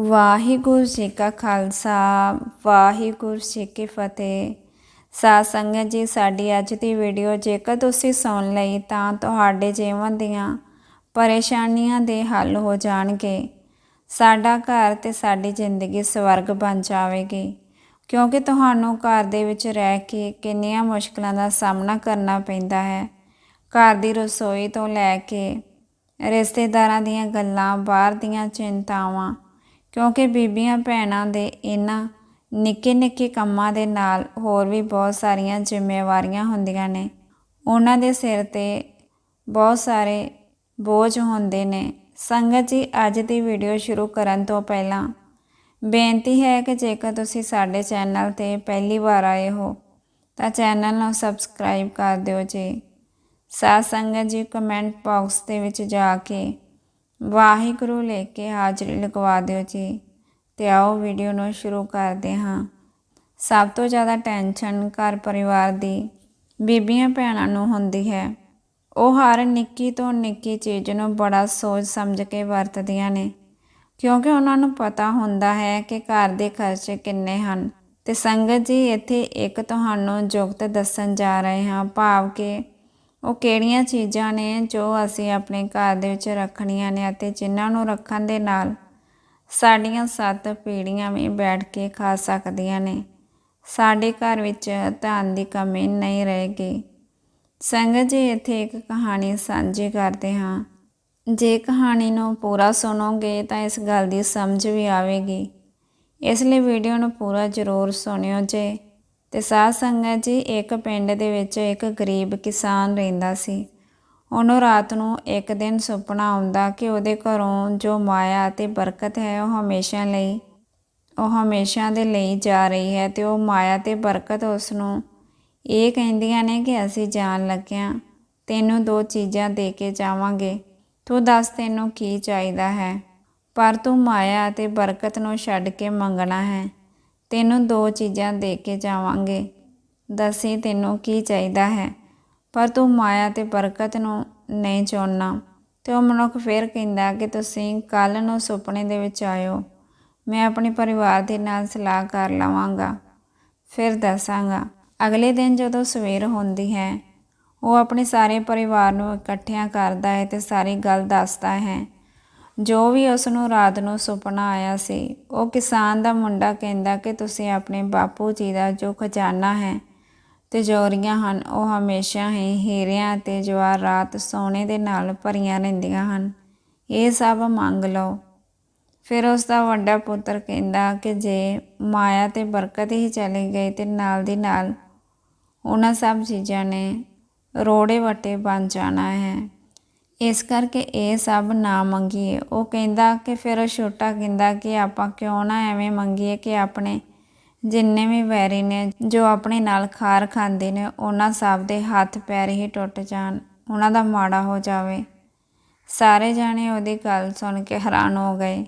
ਵਾਹਿਗੁਰੂ ਜੀ ਕਾ ਖਾਲਸਾ, ਵਾਹਿਗੁਰੂ ਜੀ ਕੀ ਫਤਿਹ। ਸਾਧ ਸੰਗਤ ਜੀ, ਸਾਡੀ ਅੱਜ ਦੀ ਵੀਡੀਓ ਜੇਕਰ ਤੁਸੀਂ ਸੁਣ ਲਈ ਤਾਂ ਤੁਹਾਡੇ ਜੀਵਨ ਦੀਆਂ ਪਰੇਸ਼ਾਨੀਆਂ ਦੇ ਹੱਲ ਹੋ ਜਾਣਗੇ। ਸਾਡਾ ਘਰ ਤੇ ਸਾਡੀ ਜ਼ਿੰਦਗੀ ਸਵਰਗ ਬਣ ਜਾਵੇਗੀ। ਕਿਉਂਕਿ ਤੁਹਾਨੂੰ ਘਰ ਦੇ ਵਿੱਚ ਰਹਿ ਕੇ ਕਿੰਨੀਆਂ ਮੁਸ਼ਕਲਾਂ ਦਾ ਸਾਹਮਣਾ ਕਰਨਾ ਪੈਂਦਾ ਹੈ। ਘਰ ਦੀ ਰਸੋਈ ਤੋਂ ਲੈ ਕੇ ਰਿਸ਼ਤੇਦਾਰਾਂ ਦੀਆਂ ਗੱਲਾਂ, ਬਾਹਰ ਦੀਆਂ ਚਿੰਤਾਵਾਂ ਕਿਉਂਕਿ ਬੀਬੀਆਂ, ਭੈਣਾਂ ਦੇ ਇਹਨਾਂ ਨਿੱਕੇ ਨਿੱਕੇ ਕੰਮਾਂ ਦੇ ਨਾਲ ਹੋਰ ਵੀ ਬਹੁਤ ਸਾਰੀਆਂ ਜ਼ਿੰਮੇਵਾਰੀਆਂ ਹੁੰਦੀਆਂ ਨੇ। ਉਹਨਾਂ ਦੇ ਸਿਰ ਤੇ ਬਹੁਤ ਸਾਰੇ ਬੋਝ ਹੁੰਦੇ ਨੇ। ਸੰਗਤ ਜੀ, ਅੱਜ ਦੀ ਵੀਡੀਓ ਸ਼ੁਰੂ ਕਰਨ ਤੋਂ ਪਹਿਲਾਂ ਬੇਨਤੀ ਹੈ ਕਿ ਜੇਕਰ ਤੁਸੀਂ ਸਾਡੇ ਚੈਨਲ ਤੇ ਪਹਿਲੀ ਵਾਰ ਆਏ ਹੋ, ਤਾਂ ਚੈਨਲ ਨੂੰ ਸਬਸਕ੍ਰਾਈਬ ਕਰ ਦਿਓ ਜੀ। ਸਾਧ ਸੰਗਤ ਜੀ, ਕਮੈਂਟ ਬਾਕਸ ਦੇ ਵਿੱਚ ਜਾ ਕੇ ਵਾਹਿਗੁਰੂ ਲੈ ਕੇ ਹਾਜ਼ਰੀ ਲਗਵਾ ਦਿਓ ਜੀ ਤੇ ਆਓ ਵੀਡੀਓ ਨੂੰ ਸ਼ੁਰੂ ਕਰਦੇ ਹਾਂ। ਸਭ ਤੋਂ ਜ਼ਿਆਦਾ ਟੈਨਸ਼ਨ ਘਰ ਪਰਿਵਾਰ ਦੀ ਬੀਬੀਆਂ ਭੈਣਾਂ ਨੂੰ ਹੁੰਦੀ ਹੈ। ਉਹ ਹਰ ਨਿੱਕੀ ਤੋਂ ਨਿੱਕੀ ਚੀਜ਼ ਨੂੰ ਬੜਾ ਸੋਚ ਸਮਝ ਕੇ ਵਰਤਦੀਆਂ ਨੇ, ਕਿਉਂਕਿ ਉਹਨਾਂ ਨੂੰ ਪਤਾ ਹੁੰਦਾ ਹੈ ਕਿ ਘਰ ਦੇ ਖਰਚੇ ਕਿੰਨੇ ਹਨ ਤੇ ਸੰਗਤ ਜੀ ਇੱਥੇ ਇੱਕ ਤੁਹਾਨੂੰ ਜੁਗਤ ਦੱਸਣ ਜਾ ਰਹੇ ਹਾਂ, ਭਾਵ ਕਿ ਉਹ ਕਿਹੜੀਆਂ ਚੀਜ਼ਾਂ ਨੇ ਜੋ ਅਸੀਂ ਆਪਣੇ ਘਰ ਦੇ ਵਿੱਚ ਰੱਖਣੀਆਂ ਨੇ ਅਤੇ ਜਿਨ੍ਹਾਂ ਨੂੰ ਰੱਖਣ ਦੇ ਨਾਲ ਸਾਡੀਆਂ ਸੱਤ ਪੀੜ੍ਹੀਆਂ ਵੀ ਬੈਠ ਕੇ ਖਾ ਸਕਦੀਆਂ ਨੇ। ਸਾਡੇ ਘਰ ਵਿੱਚ ਧਨ ਦੀ ਕਮੀ ਨਹੀਂ ਰਹੇਗੀ। ਸੰਗਤ ਜੀ, ਇੱਥੇ ਇੱਕ ਕਹਾਣੀ ਸਾਂਝੀ ਕਰਦੇ ਹਾਂ। ਜੇ ਕਹਾਣੀ ਨੂੰ ਪੂਰਾ ਸੁਣੋਗੇ ਤਾਂ ਇਸ ਗੱਲ ਦੀ ਸਮਝ ਵੀ ਆਵੇਗੀ। ਇਸ ਲਈ ਵੀਡੀਓ ਨੂੰ ਪੂਰਾ ਜ਼ਰੂਰ ਸੁਣਿਓ ਜੇ ਤੇ ਸਾਧ ਸੰਗਤ ਜੀ, ਇੱਕ ਪਿੰਡ ਦੇ ਵਿੱਚ ਇੱਕ ਗਰੀਬ ਕਿਸਾਨ ਰਹਿੰਦਾ ਸੀ। ਉਹਨੂੰ ਰਾਤ ਨੂੰ ਇੱਕ ਦਿਨ ਸੁਪਨਾ ਆਉਂਦਾ ਕਿ ਉਹਦੇ ਘਰੋਂ ਜੋ ਮਾਇਆ ਅਤੇ ਬਰਕਤ ਹੈ, ਉਹ ਹਮੇਸ਼ਾ ਲਈ, ਉਹ ਹਮੇਸ਼ਾ ਦੇ ਲਈ ਜਾ ਰਹੀ ਹੈ ਤੇ ਉਹ ਮਾਇਆ ਤੇ ਬਰਕਤ ਉਸ ਨੂੰ ਇਹ ਕਹਿੰਦੀਆਂ ਨੇ ਕਿ ਅਸੀਂ ਜਾਣ ਲੱਗਿਆਂ, ਤੈਨੂੰ ਦੋ ਚੀਜ਼ਾਂ ਦੇ ਕੇ ਜਾਵਾਂਗੇ। ਤੂੰ ਦੱਸ ਤੈਨੂੰ ਕੀ ਚਾਹੀਦਾ ਹੈ? ਪਰ ਤੂੰ ਮਾਇਆ ਅਤੇ ਬਰਕਤ ਨੂੰ ਛੱਡ ਕੇ ਮੰਗਣਾ ਹੈ। ਤੈਨੂੰ ਦੋ ਚੀਜ਼ਾਂ ਦੇ ਕੇ ਜਾਵਾਂਗੇ। ਦੱਸੀ ਤੈਨੂੰ ਕੀ ਚਾਹੀਦਾ ਹੈ। ਪਰ ਤੂੰ ਮਾਇਆ ਤੇ ਬਰਕਤ ਨੂੰ ਨਹੀਂ ਚਾਹੁੰਦਾ ਤੇ ਉਹ ਮਨੁੱਖ ਫਿਰ ਕਹਿੰਦਾ ਕਿ ਤੁਸੀਂ ਕੱਲ ਨੂੰ ਸੁਪਨੇ ਦੇ ਵਿੱਚ ਆਇਓ। ਮੈਂ ਆਪਣੇ ਪਰਿਵਾਰ ਦੇ ਨਾਲ ਸਲਾਹ ਕਰ ਲਵਾਂਗਾ। ਫਿਰ ਦੱਸਾਂਗਾ। ਅਗਲੇ ਦਿਨ ਜਦੋਂ ਸਵੇਰ ਹੁੰਦੀ ਹੈ, ਉਹ ਆਪਣੇ ਸਾਰੇ ਪਰਿਵਾਰ ਨੂੰ ਇਕੱਠਿਆਂ ਕਰਦਾ ਹੈ ਤੇ ਸਾਰੀ ਗੱਲ ਦੱਸਦਾ ਹੈ। ਜੋ ਵੀ ਉਸ ਨੂੰ ਰਾਤ ਨੂੰ ਸੁਪਨਾ ਆਇਆ ਸੀ, ਉਹ ਕਿਸਾਨ ਦਾ ਮੁੰਡਾ ਕਹਿੰਦਾ ਕਿ ਤੁਸੀਂ ਆਪਣੇ ਬਾਪੂ ਜੀ ਦਾ ਜੋ ਖਜ਼ਾਨਾ ਹੈ ਤਿਜੋਰੀਆਂ ਹਨ, ਉਹ ਹਮੇਸ਼ਾ ਹੀ ਹੀਰਿਆਂ ਤੇ ਜਵਾਹਰਾਤ ਸੋਨੇ ਦੇ ਨਾਲ ਭਰੀਆਂ ਰਹਿੰਦੀਆਂ ਹਨ। ਇਹ ਸਭ ਮੰਗ ਲਓ। ਫਿਰ ਉਸ ਦਾ ਵੱਡਾ ਪੁੱਤਰ ਕਹਿੰਦਾ ਕਿ ਜੇ ਮਾਇਆ ਤੇ ਬਰਕਤ ਹੀ ਚਲੀ ਗਈ ਤੇ ਨਾਲ ਦੀ ਨਾਲ ਉਹਨਾਂ ਸਭ ਚੀਜ਼ਾਂ ਨੇ ਰੋੜੇ ਵਟੇ ਬਣ ਜਾਣਾ ਹੈ। ਇਸ ਕਰਕੇ ਇਹ ਸਭ ਨਾ ਮੰਗੀਏ। ਉਹ ਕਹਿੰਦਾ ਕਿ ਫਿਰ ਉਹ ਛੋਟਾ ਕਹਿੰਦਾ ਕਿ ਆਪਾਂ ਕਿਉਂ ਨਾ ਐਵੇਂ ਮੰਗੀਏ ਕਿ ਆਪਣੇ ਜਿੰਨੇ ਵੀ ਵੈਰੀ ਨੇ, ਜੋ ਆਪਣੇ ਨਾਲ ਖਾਰ ਖਾਂਦੇ ਨੇ, ਉਹਨਾਂ ਸਭ ਦੇ ਹੱਥ ਪੈਰ ਹੀ ਟੁੱਟ ਜਾਣ, ਉਹਨਾਂ ਦਾ ਮਾੜਾ ਹੋ ਜਾਵੇ। ਸਾਰੇ ਜਾਣੇ ਉਹਦੀ ਗੱਲ ਸੁਣ ਕੇ ਹੈਰਾਨ ਹੋ ਗਏ।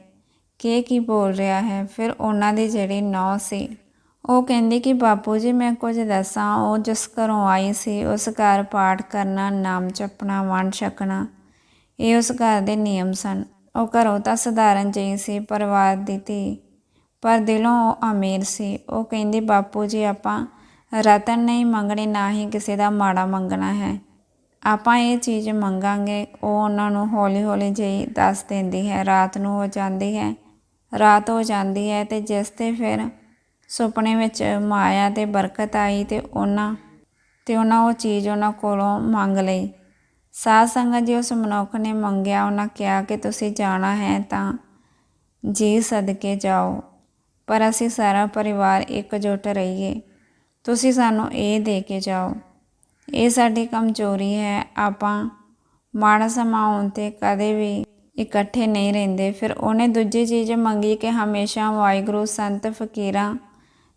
ਕਿ ਇਹ ਕੀ ਬੋਲ ਰਿਹਾ ਹੈ? ਫਿਰ ਉਹਨਾਂ ਦੀ ਜਿਹੜੀ ਨੌ ਸੀ, ਉਹ ਕਹਿੰਦੀ ਕਿ ਬਾਪੂ ਜੀ ਮੈਂ ਕੁਝ ਦੱਸਾਂ, ਉਹ ਜਿਸ ਘਰੋਂ ਆਈ ਸੀ, ਉਸ ਘਰ ਪਾਠ ਕਰਨਾ, ਨਾਮ ਜਪਣਾ, ਵੰਡ ਛਕਣਾ। ਇਹ ਉਸ ਘਰ ਦੇ ਨਿਯਮ ਸਨ। ਉਹ ਘਰੋਂ ਤਾਂ ਸਧਾਰਨ ਜਿਹੀ ਸੀ, ਪਰਿਵਾਰ ਦੀ ਧੀ। ਪਰ ਦਿਲੋਂ ਉਹ ਅਮੀਰ ਸੀ। ਉਹ ਕਹਿੰਦੀ, ਬਾਪੂ ਜੀ, ਆਪਾਂ ਰਤਨ ਨਹੀਂ ਮੰਗਣੇ, ਨਾ ਹੀ ਕਿਸੇ ਦਾ ਮਾੜਾ ਮੰਗਣਾ ਹੈ। ਆਪਾਂ ਇਹ ਚੀਜ਼ ਮੰਗਾਂਗੇ। ਉਹ ਉਹਨਾਂ ਨੂੰ ਹੌਲੀ ਹੌਲੀ ਜਿਹੀ ਦੱਸ ਦਿੰਦੀ ਹੈ। ਰਾਤ ਨੂੰ ਹੋ ਜਾਂਦੀ ਹੈ। ਰਾਤ ਹੋ ਜਾਂਦੀ ਹੈ ਤੇ ਜਿਸ ਤੇ ਫਿਰ ਸੁਪਨੇ ਵਿੱਚ ਮਾਇਆ ਤੇ ਬਰਕਤ ਆਈ ਤੇ ਉਹਨਾਂ ਤੇ ਉਹਨਾਂ ਉਹ ਚੀਜ਼ ਉਹਨਾਂ ਕੋਲੋਂ ਮੰਗ ਲਈ। ਸਾਧ ਸੰਗਤ ਜੀ ਉਸ ਮਨੁੱਖ ਨੇ ਮੰਗਿਆ, ਉਹਨਾਂ ਕਿਹਾ ਕਿ ਤੁਸੀਂ ਜਾਣਾ ਹੈ ਤਾਂ ਜੀ ਸਦਕੇ ਜਾਓ। ਪਰ ਅਸੀਂ ਸਾਰਾ ਪਰਿਵਾਰ ਇਕਜੁੱਟ ਰਹੀਏ। ਤੁਸੀਂ ਸਾਨੂੰ ਇਹ ਦੇ ਕੇ ਜਾਓ। ਇਹ ਸਾਡੀ ਕਮਜ਼ੋਰੀ ਹੈ। ਆਪਾਂ ਮਾੜਾ ਸਮਾਂ ਆਉਣ ਤੇ ਕਦੇ ਵੀ ਇਕੱਠੇ ਨਹੀਂ ਰਹਿੰਦੇ। ਫਿਰ ਉਹਨੇ ਦੂਜੀ ਚੀਜ਼ ਮੰਗੀ ਕਿ ਹਮੇਸ਼ਾ ਵਾਹਿਗੁਰੂ, ਸੰਤ, ਫਕੀਰਾਂ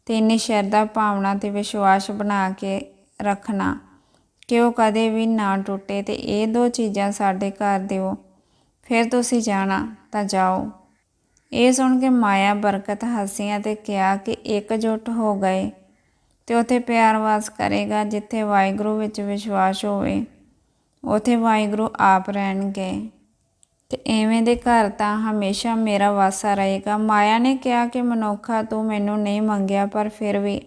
ਤੇ ਇੰਨੀ ਸ਼ਰਧਾ, ਭਾਵਨਾ ਤੇ ਵਿਸ਼ਵਾਸ ਬਣਾ ਕੇ ਰੱਖਣਾ। ਕਿ ਉਹ ਕਦੇ ਵੀ ਨਾ ਟੁੱਟੇ ਤੇ ਇਹ ਦੋ ਚੀਜ਼ਾਂ ਸਾਡੇ ਘਰ ਦਿਓ। ਫਿਰ ਤੁਸੀਂ ਜਾਣਾ ਤਾਂ ਜਾਓ। ਇਹ ਸੁਣ ਕੇ ਮਾਇਆ ਬਰਕਤ ਹੱਸੀਆਂ ਤੇ ਕਿਹਾ ਕਿ ਇਕਜੁੱਟ ਹੋ ਗਏ ਤੇ ਉਥੇ ਪਿਆਰ ਵਾਸ ਕਰੇਗਾ ਜਿੱਥੇ ਵਾਹਿਗੁਰੂ ਵਿੱਚ ਵਿਸ਼ਵਾਸ ਹੋਵੇ। ਉਥੇ ਵਾਹਿਗੁਰੂ ਆਪ ਰਹਿਣਗੇ ਤੇ ਐਵੇਂ ਦੇ ਘਰ ਤਾਂ ਹਮੇਸ਼ਾ ਮੇਰਾ ਵਾਸਾ ਰਹੇਗਾ। ਮਾਇਆ ਨੇ ਕਿਹਾ ਕਿ ਮਨੁੱਖਾ ਤੂੰ ਮੈਨੂੰ ਨਹੀਂ ਮੰਗਿਆ ਪਰ ਫਿਰ ਵੀ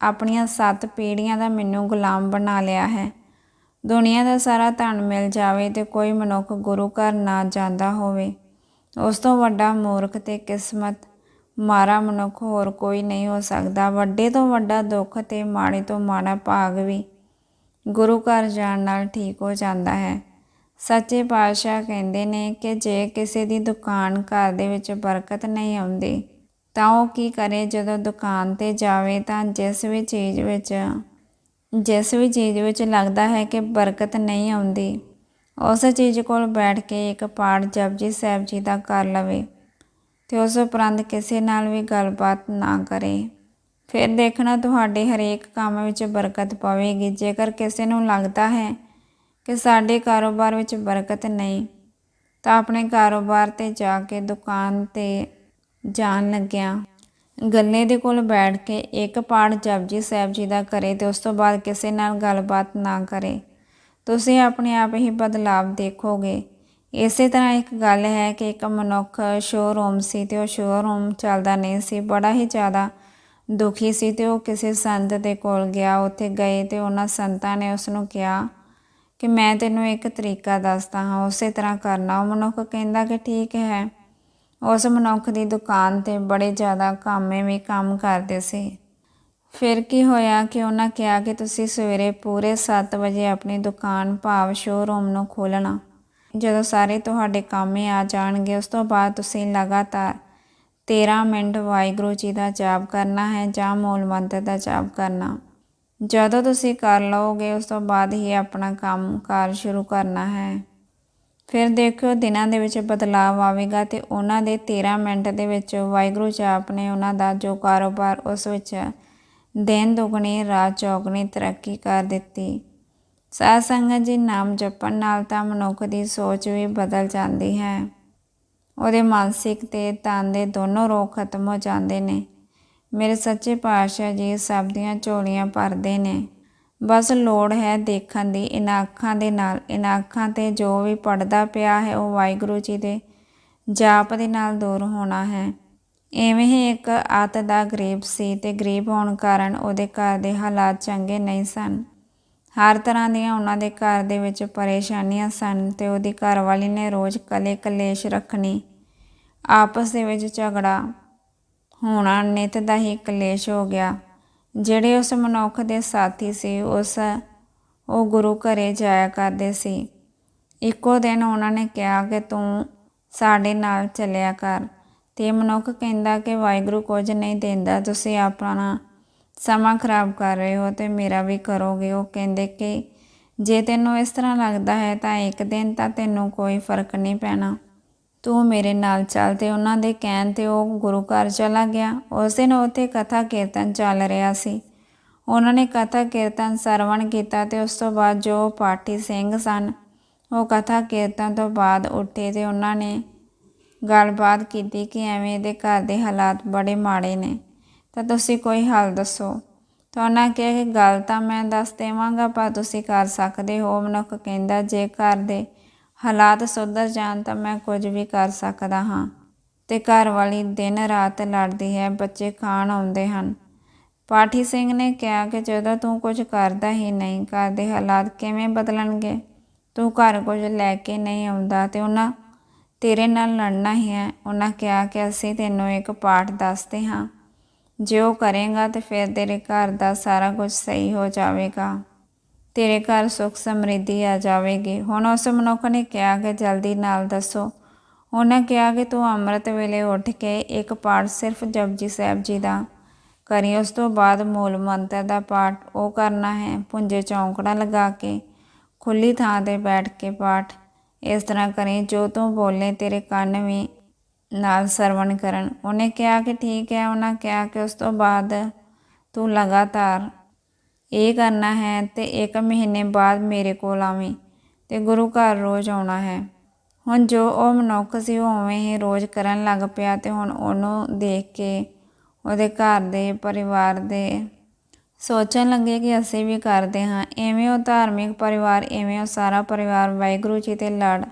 ਆਪਣੀਆਂ ਸੱਤ ਪੀੜ੍ਹੀਆਂ ਦਾ ਮੈਨੂੰ ਗੁਲਾਮ ਬਣਾ ਲਿਆ ਹੈ। ਦੁਨੀਆ ਦਾ ਸਾਰਾ ਧਨ ਮਿਲ ਜਾਵੇ ਤੇ ਕੋਈ ਮਨੁੱਖ ਗੁਰੂ ਘਰ ਨਾ ਜਾਂਦਾ ਹੋਵੇ। ਉਸ ਤੋਂ ਵੱਡਾ ਮੂਰਖ ਤੇ ਕਿਸਮਤ ਮਾਰਾ ਮਨੁੱਖ ਹੋਰ ਕੋਈ ਨਹੀਂ ਹੋ ਸਕਦਾ। ਵੱਡੇ ਤੋਂ ਵੱਡਾ ਦੁੱਖ ਤੇ ਮਾੜੇ ਤੋਂ ਮਾੜਾ ਭਾਗ ਵੀ ਗੁਰੂ ਘਰ ਜਾਣ ਨਾਲ ਠੀਕ ਹੋ ਜਾਂਦਾ ਹੈ। ਸੱਚੇ ਪਾਤਸ਼ਾਹ ਕਹਿੰਦੇ ਨੇ ਕਿ ਜੇ ਕਿਸੇ ਦੀ ਦੁਕਾਨ ਘਰ ਦੇ ਵਿੱਚ ਬਰਕਤ ਨਹੀਂ ਆਉਂਦੀ ਤਾਂ ਉਹ ਕੀ ਕਰੇ? ਜਦੋਂ ਦੁਕਾਨ ਤੇ ਜਾਵੇ ਤਾਂ ਜਿਸ ਵੀ ਚੀਜ਼ ਵਿੱਚ, ਜਿਸ ਵੀ ਚੀਜ਼ ਵਿੱਚ ਲੱਗਦਾ ਹੈ ਕਿ ਬਰਕਤ ਨਹੀਂ ਆਉਂਦੀ, ਉਸ ਚੀਜ਼ ਕੋਲ ਬੈਠ ਕੇ ਇੱਕ ਪਾਠ ਜਪਜੀ ਸਾਹਿਬ ਜੀ ਦਾ ਕਰ ਲਵੇ ਤੇ ਉਸ ਉਪਰੰਤ ਕਿਸੇ ਨਾਲ ਵੀ ਗੱਲਬਾਤ ਨਾ ਕਰੇ। ਫਿਰ ਦੇਖਣਾ ਤੁਹਾਡੇ ਹਰੇਕ ਕੰਮ ਵਿੱਚ ਬਰਕਤ ਪਵੇਗੀ। ਜੇਕਰ ਕਿਸੇ ਨੂੰ ਲੱਗਦਾ ਹੈ ਕਿ ਸਾਡੇ ਕਾਰੋਬਾਰ ਵਿੱਚ ਬਰਕਤ ਨਹੀਂ, ਤਾਂ ਆਪਣੇ ਕਾਰੋਬਾਰ ਤੇ ਜਾ ਕੇ ਦੁਕਾਨ ਤੇ ਜਾਣ ਲੱਗਿਆ। ਗੱਲੇ ਦੇ ਕੋਲ ਬੈਠ ਕੇ ਇੱਕ ਪਾਠ ਜਪਜੀ ਸਾਹਿਬ ਜੀ ਦਾ ਕਰੇ ਤੇ ਉਸ ਤੋਂ ਬਾਅਦ ਕਿਸੇ ਨਾਲ ਗੱਲਬਾਤ ਨਾ ਕਰੇ। ਤੁਸੀਂ ਆਪਣੇ ਆਪ ਹੀ ਬਦਲਾਵ ਦੇਖੋਗੇ। ਇਸੇ ਤਰ੍ਹਾਂ ਇੱਕ ਗੱਲ ਹੈ ਕਿ ਇੱਕ ਮਨੁੱਖ ਸ਼ੋਰੂਮ ਸੀ ਤੇ ਉਹ ਸ਼ੋਰੂਮ ਚੱਲਦਾ ਨਹੀਂ ਸੀ, ਬੜਾ ਹੀ ਜ਼ਿਆਦਾ ਦੁਖੀ ਸੀ ਤੇ ਉਹ ਕਿਸੇ ਸੰਤ ਦੇ ਕੋਲ ਗਿਆ, ਉੱਥੇ ਗਏ ਤੇ ਉਹਨਾਂ ਸੰਤਾਂ ਨੇ ਉਸ ਨੂੰ ਕਿਹਾ ਕਿ ਮੈਂ ਤੈਨੂੰ ਇੱਕ ਤਰੀਕਾ ਦੱਸਦਾ ਹਾਂ, ਉਸੇ ਤਰ੍ਹਾਂ ਕਰਨਾ। ਉਹ ਮਨੁੱਖ ਕਹਿੰਦਾ ਕਿ ਠੀਕ ਹੈ ਉਸ ਮਨੁੱਖ ਦੀ ਦੁਕਾਨ ਤੇ ਬੜੇ ਜ਼ਿਆਦਾ ਕਾਮੇ ਵੀ ਕੰਮ ਕਰਦੇ ਸੀ। ਫਿਰ ਕੀ ਹੋਇਆ ਕਿ ਉਹਨਾਂ ਕਿਹਾ ਕਿ ਤੁਸੀਂ ਸਵੇਰੇ ਪੂਰੇ 7 ਵਜੇ ਆਪਣੀ ਦੁਕਾਨ ਭਾਵ ਸ਼ੋਰੂਮ ਨੂੰ ਖੋਲਣਾ ਜਦੋਂ ਸਾਰੇ ਤੁਹਾਡੇ ਕਾਮੇ ਆ ਜਾਣਗੇ, ਉਸ ਤੋਂ ਬਾਅਦ ਤੁਸੀਂ ਲਗਾਤਾਰ 13 ਮਿੰਟ ਵਾਹਿਗੁਰੂ ਜੀ ਦਾ ਜਾਪ ਕਰਨਾ ਹੈ ਜਾਂ ਮੂਲ ਮੰਤਰ ਦਾ ਜਾਪ ਕਰਨਾ। ਜਦੋਂ ਤੁਸੀਂ ਕਰ ਲਓਗੇ, ਉਸ ਤੋਂ ਬਾਅਦ ਹੀ ਆਪਣਾ ਕੰਮ ਕਾਰ ਸ਼ੁਰੂ ਕਰਨਾ ਹੈ। ਫਿਰ ਦੇਖਿਓ ਦਿਨਾਂ ਦੇ ਵਿੱਚ ਬਦਲਾਅ ਆਵੇਗਾ ਤੇ ਉਹਨਾਂ ਦੇ 13 ਮਿੰਟ ਦੇ ਵਿੱਚ ਵਾਹਿਗੁਰੂ ਜਾਪ ਨੇ ਉਹਨਾਂ ਦਾ ਜੋ ਕਾਰੋਬਾਰ ਉਸ ਵਿੱਚ ਦਿਨ ਦੁਗਣੀ ਰਾਤ ਚੌਗਣੀ ਤਰੱਕੀ ਕਰ ਦਿੱਤੀ। ਸਾਧ ਸੰਗਤ ਜੀ, ਨਾਮ ਜਪਣ ਨਾਲ ਤਾਂ ਮਨੁੱਖ ਦੀ ਸੋਚ ਵੀ ਬਦਲ ਜਾਂਦੀ ਹੈ। ਉਹਦੇ ਮਾਨਸਿਕ ਤੇ ਤਨ ਦੇ ਦੋਨੋਂ ਰੋਗ ਖਤਮ ਹੋ ਜਾਂਦੇ ਨੇ। ਮੇਰੇ ਸੱਚੇ ਪਾਤਸ਼ਾਹ ਜੀ ਸਭ ਦੀਆਂ ਝੋਲੀਆਂ ਭਰਦੇ ਨੇ। ਬਸ ਲੋੜ ਹੈ ਦੇਖਣ ਦੀ। ਇਹਨਾਂ ਅੱਖਾਂ ਦੇ ਨਾਲ ਇਹਨਾਂ ਅੱਖਾਂ ਤੇ ਜੋ ਵੀ ਪੜਦਾ ਪਿਆ ਹੈ, ਉਹ ਵਾਹਿਗੁਰੂ ਜੀ ਦੇ ਜਾਪ ਦੇ ਨਾਲ ਦੂਰ ਹੋਣਾ ਹੈ। ਐਵੇਂ ਹੀ ਇੱਕ ਆਤ ਦਾ ਗਰੀਬ ਸੀ ਤੇ ਗਰੀਬ ਹੋਣ ਕਾਰਨ ਉਹਦੇ ਘਰ ਦੇ ਹਾਲਾਤ ਚੰਗੇ ਨਹੀਂ ਸਨ। ਹਰ ਤਰ੍ਹਾਂ ਦੀਆਂ ਉਹਨਾਂ ਦੇ ਘਰ ਦੇ ਵਿੱਚ ਪਰੇਸ਼ਾਨੀਆਂ ਸਨ ਤੇ ਉਹਦੀ ਘਰਵਾਲੀ ਨੇ ਰੋਜ਼ ਕਲੇ ਕਲੇਸ਼ ਰੱਖਣੀ, ਆਪਸ ਦੇ ਵਿੱਚ ਝਗੜਾ ਹੋਣਾ ਨਿਤ ਦਾ ਹੀ ਕਲੇਸ਼ ਹੋ ਗਿਆ। ਜਿਹੜੇ ਉਸ ਮਨੁੱਖ ਦੇ ਸਾਥੀ ਸੀ, ਉਸ, ਉਹ ਗੁਰੂ ਘਰੇ ਜਾਇਆ ਕਰਦੇ ਸੀ। ਇੱਕੋ ਦਿਨ ਉਹਨਾਂ ਨੇ ਕਿਹਾ ਕਿ ਤੂੰ ਸਾਡੇ ਨਾਲ ਚੱਲਿਆ ਕਰ। ਤੇ ਮਨੁੱਖ ਕਹਿੰਦਾ ਕਿ ਵਾਹਿਗੁਰੂ ਕੁਝ ਨਹੀਂ ਦਿੰਦਾ, ਤੁਸੀਂ ਆਪਣਾ ਸਮਾਂ ਖਰਾਬ ਕਰ ਰਹੇ ਹੋ ਤੇ ਮੇਰਾ ਵੀ ਕਰੋਗੇ। ਉਹ ਕਹਿੰਦੇ ਕਿ ਜੇ ਤੈਨੂੰ ਇਸ ਤਰ੍ਹਾਂ ਲੱਗਦਾ ਹੈ ਤਾਂ ਇੱਕ ਦਿਨ ਤਾਂ ਤੈਨੂੰ ਕੋਈ ਫ਼ਰਕ ਨਹੀਂ ਪੈਣਾ। ਤੂੰ ਮੇਰੇ ਨਾਲ ਚੱਲ ਤੇ ਉਹਨਾਂ ਦੇ ਕਹਿਣ ਤੇ ਉਹ ਗੁਰੂ ਘਰ ਚਲਾ ਗਿਆ। ਉਸ ਦਿਨ ਉੱਥੇ ਕਥਾ ਕੀਰਤਨ ਚੱਲ ਰਿਹਾ ਸੀ। ਉਹਨਾਂ ਨੇ ਕਥਾ ਕੀਰਤਨ ਸਰਵਣ ਕੀਤਾ ਤੇ ਉਸ ਤੋਂ ਬਾਅਦ ਜੋ ਪਾਠੀ ਸਿੰਘ ਸਨ, ਉਹ ਕਥਾ ਕੀਰਤਨ ਤੋਂ ਬਾਅਦ ਉੱਠੇ ਤੇ ਉਹਨਾਂ ਨੇ ਗੱਲਬਾਤ ਕੀਤੀ ਕਿ ਐਵੇਂ ਦੇ ਘਰ ਦੇ ਹਾਲਾਤ ਬੜੇ ਮਾੜੇ ਨੇ। ਤਾਂ ਤੁਸੀਂ ਕੋਈ ਹੱਲ ਦੱਸੋ। ਤਾਂ ਉਹਨਾਂ ਕਿਹਾ ਕਿ ਗੱਲ ਤਾਂ ਮੈਂ ਦੱਸ ਦੇਵਾਂਗਾ, ਪਰ ਤੁਸੀਂ ਕਰ ਸਕਦੇ ਹੋ। ਮਨੁੱਖ ਕਹਿੰਦਾ, ਜੇ ਘਰ ਦੇ ਹਾਲਾਤ ਸੁਧਰ ਜਾਣ ਤਾਂ ਮੈਂ ਕੁਝ ਵੀ ਕਰ ਸਕਦਾ ਹਾਂ। ਤੇ ਘਰ ਵਾਲੀ ਦਿਨ ਰਾਤ ਲੜਦੀ ਹੈ, ਬੱਚੇ ਖਾਣ ਆਉਂਦੇ ਹਨ। ਪਾਠੀ ਸਿੰਘ ਨੇ ਕਿਹਾ ਕਿ ਜਦੋਂ ਤੂੰ ਕੁਝ ਕਰਦਾ ਹੀ ਨਹੀਂ, ਘਰ ਦੇ ਹਾਲਾਤ ਕਿਵੇਂ ਬਦਲਣਗੇ? ਤੂੰ ਘਰ ਕੁਝ ਲੈ ਕੇ ਨਹੀਂ ਆਉਂਦਾ ਤੇ ਉਹਨਾਂ ਤੇਰੇ ਨਾਲ ਲੜਨਾ ਹੀ ਹੈ। ਉਹਨਾਂ ਕਿਹਾ ਕਿ ਅਸੀਂ ਤੈਨੂੰ ਇੱਕ ਪਾਠ ਦੱਸਦੇ ਹਾਂ। ਜੇ ਉਹ ਕਰੇਗਾ ਤੇ ਫਿਰ ਤੇਰੇ ਘਰ ਦਾ ਸਾਰਾ ਕੁਝ ਸਹੀ ਹੋ ਜਾਵੇਗਾ। ਤੇਰੇ ਘਰ ਸੁੱਖ ਸਮਰਿੱਧੀ ਆ ਜਾਵੇਗੀ। ਹੁਣ ਉਸ ਮਨੁੱਖ ਨੇ ਕਿਹਾ ਕਿ ਜਲਦੀ ਨਾਲ ਦੱਸੋ। ਉਹਨਾਂ ਕਿਹਾ ਕਿ ਤੂੰ ਅੰਮ੍ਰਿਤ ਵੇਲੇ ਉੱਠ ਕੇ ਇੱਕ ਪਾਠ ਸਿਰਫ ਜਪਜੀ ਸਾਹਿਬ ਜੀ ਦਾ ਕਰੀ। ਉਸ ਤੋਂ ਬਾਅਦ ਮੂਲ ਮੰਤਰ ਦਾ ਪਾਠ ਉਹ ਕਰਨਾ ਹੈ। ਪੁੰਜੇ ਚੌਂਕੜਾ ਲਗਾ ਕੇ ਖੁੱਲੀ ਥਾਂ ਤੇ ਬੈਠ ਕੇ ਪਾਠ। ਇਸ ਤਰ੍ਹਾਂ ਕਰੀ, ਜੋ ਤੂੰ ਬੋਲੇ ਤੇਰੇ ਕੰਨ ਵੀ ਨਾਲ ਸਰਵਣ ਕਰਨ। ਉਹਨੇ ਕਿਹਾ ਕਿ ਠੀਕ ਹੈ। ਉਹਨਾਂ ਕਿਹਾ ਕਿ ਉਸ ਤੋਂ ਬਾਅਦ ਤੂੰ ਲਗਾਤਾਰ ਇਹ ਕਰਨਾ ਹੈ ਤੇ ਇੱਕ ਮਹੀਨੇ ਬਾਅਦ ਮੇਰੇ ਕੋਲ ਆਵੀਂ ਤੇ ਗੁਰੂ ਘਰ ਰੋਜ਼ ਆਉਣਾ ਹੈ। ਹੁਣ ਜੋ ਉਹ ਮਨੁੱਖ ਸੀ, ਉਹ ਉਵੇਂ ਹੀ ਰੋਜ਼ ਕਰਨ ਲੱਗ ਪਿਆ ਤੇ ਹੁਣ ਉਹਨੂੰ ਦੇਖ ਕੇ ਉਹਦੇ ਘਰ ਦੇ ਪਰਿਵਾਰ ਦੇ ਸੋਚਣ ਲੱਗੇ ਕਿ ਅਸੀਂ ਵੀ ਕਰਦੇ ਹਾਂ। ਐਵੇਂ ਉਹ ਧਾਰਮਿਕ ਪਰਿਵਾਰ, ਐਵੇਂ ਉਹ ਸਾਰਾ ਪਰਿਵਾਰ ਵਾਹਿਗੁਰੂ ਜੀ ਤੇ ਲੜ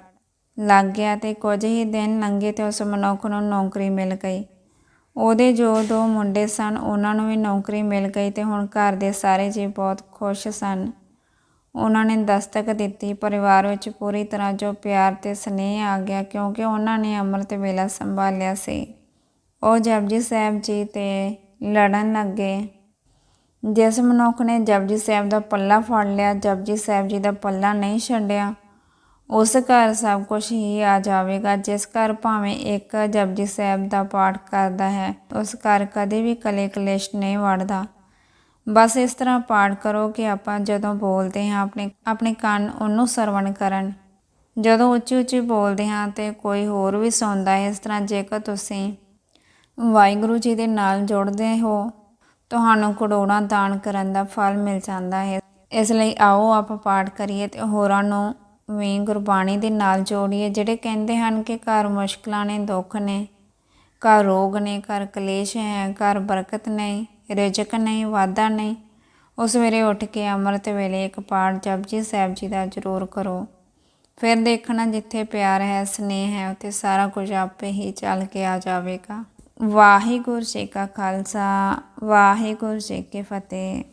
ਲੱਗ ਗਿਆ ਤੇ ਕੁਝ ਹੀ ਦਿਨ ਲੰਘੇ ਤੇ ਉਸ ਮਨੁੱਖ ਨੂੰ ਨੌਕਰੀ ਮਿਲ ਗਈ। ਉਹਦੇ ਜੋ ਦੋ ਮੁੰਡੇ ਸਨ, ਉਹਨਾਂ ਨੂੰ ਵੀ ਨੌਕਰੀ ਮਿਲ ਗਈ ਤੇ ਹੁਣ ਘਰ ਦੇ ਸਾਰੇ ਜੀ ਬਹੁਤ ਖੁਸ਼ ਸਨ। ਉਹਨਾਂ ਨੇ ਦਸਤਕ ਦਿੱਤੀ, ਪਰਿਵਾਰ ਵਿੱਚ ਪੂਰੀ ਤਰ੍ਹਾਂ ਜੋ ਪਿਆਰ ਤੇ ਸਨੇਹ ਆ ਗਿਆ ਕਿਉਂਕਿ ਉਹਨਾਂ ਨੇ ਅੰਮ੍ਰਿਤ ਵੇਲਾ ਸੰਭਾਲਿਆ ਸੀ। ਉਹ ਜਪਜੀ ਸਾਹਿਬ ਜੀ ਤੇ ਲੜਨ ਲੱਗੇ। ਜਿਸ ਮਨੁੱਖ ਨੇ ਜਪਜੀ ਸਾਹਿਬ ਦਾ ਪੱਲਾ ਫੜ ਲਿਆ, ਜਪਜੀ ਸਾਹਿਬ ਜੀ ਦਾ ਪੱਲਾ ਨਹੀਂ ਛੱਡਿਆ ਉਸ ਘਰ ਸਭ ਕੁਝ ਹੀ ਆ ਜਾਵੇਗਾ, ਜਿਸ ਘਰ ਭਾਵੇਂ ਇੱਕ ਜਪਜੀ ਸਾਹਿਬ ਦਾ ਪਾਠ ਕਰਦਾ ਹੈ, ਉਸ ਘਰ ਕਦੇ ਵੀ ਕਲੇ ਕਲੇਸ਼ ਨਹੀਂ ਵੜਦਾ। ਬਸ ਇਸ ਤਰ੍ਹਾਂ ਪਾਠ ਕਰੋ ਕਿ ਆਪਾਂ ਜਦੋਂ ਬੋਲਦੇ ਹਾਂ, ਆਪਣੇ ਆਪਣੇ ਕੰਨ ਉਹਨੂੰ ਸਰਵਣ ਕਰਨ। ਜਦੋਂ ਉੱਚੀ ਉੱਚੀ ਬੋਲਦੇ ਹਾਂ ਤੇ ਕੋਈ ਹੋਰ ਵੀ ਸੁਣਦਾ ਹੈ, ਇਸ ਤਰ੍ਹਾਂ ਜੇਕਰ ਤੁਸੀਂ ਵਾਹਿਗੁਰੂ ਜੀ ਦੇ ਨਾਲ ਜੁੜਦੇ ਹੋ, ਤੁਹਾਨੂੰ ਕਰੋੜਾਂ ਦਾਨ ਕਰਨ ਦਾ ਫਲ ਮਿਲ ਜਾਂਦਾ ਹੈ। ਇਸ ਲਈ ਆਓ ਆਪਾਂ ਪਾਠ ਕਰੀਏ ਤੇ ਹੋਰਾਂ ਨੂੰ ਵੀ ਗੁਰਬਾਣੀ ਦੇ ਨਾਲ ਜੋੜੀਏ, ਜਿਹੜੇ ਕਹਿੰਦੇ ਹਨ ਕਿ ਘਰ ਮੁਸ਼ਕਲਾਂ ਨੇ, ਦੁੱਖ ਨੇ, ਘਰ ਰੋਗ ਨੇ, ਘਰ ਕਲੇਸ਼ ਹੈ, ਘਰ ਬਰਕਤ ਨਹੀਂ, ਰਿਜਕ ਨਹੀਂ, ਵਾਧਾ ਨਹੀਂ ਉਸ ਸਵੇਰੇ ਉੱਠ ਕੇ ਅੰਮ੍ਰਿਤ ਵੇਲੇ ਇੱਕ ਪਾਠ ਜਪਜੀ ਸਾਹਿਬ ਜੀ ਦਾ ਜ਼ਰੂਰ ਕਰੋ। ਫਿਰ ਦੇਖਣਾ ਜਿੱਥੇ ਪਿਆਰ ਹੈ, ਸਨੇਹ ਹੈ, ਉੱਥੇ ਸਾਰਾ ਕੁਝ ਆਪੇ ਹੀ ਚੱਲ ਕੇ ਆ ਜਾਵੇਗਾ। ਵਾਹਿਗੁਰੂ ਜੀ ਕਾ ਖਾਲਸਾ, ਵਾਹਿਗੁਰੂ ਜੀ ਕੀ ਫਤਿਹ।